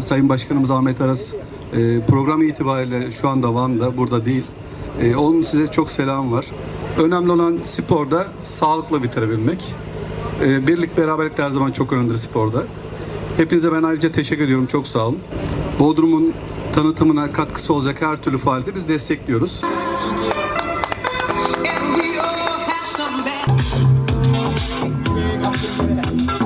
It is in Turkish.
Sayın Başkanımız Ahmet Aras e, program itibariyle şu anda Van'da, burada değil. E, onun size çok selam var. Önemli olan sporda sağlıkla bitirebilmek. E, birlik beraberlik de her zaman çok önemlidir sporda. Hepinize ben ayrıca teşekkür ediyorum. Çok sağ olun. Bodrum'un tanıtımına katkısı olacak her türlü faaliyeti biz destekliyoruz.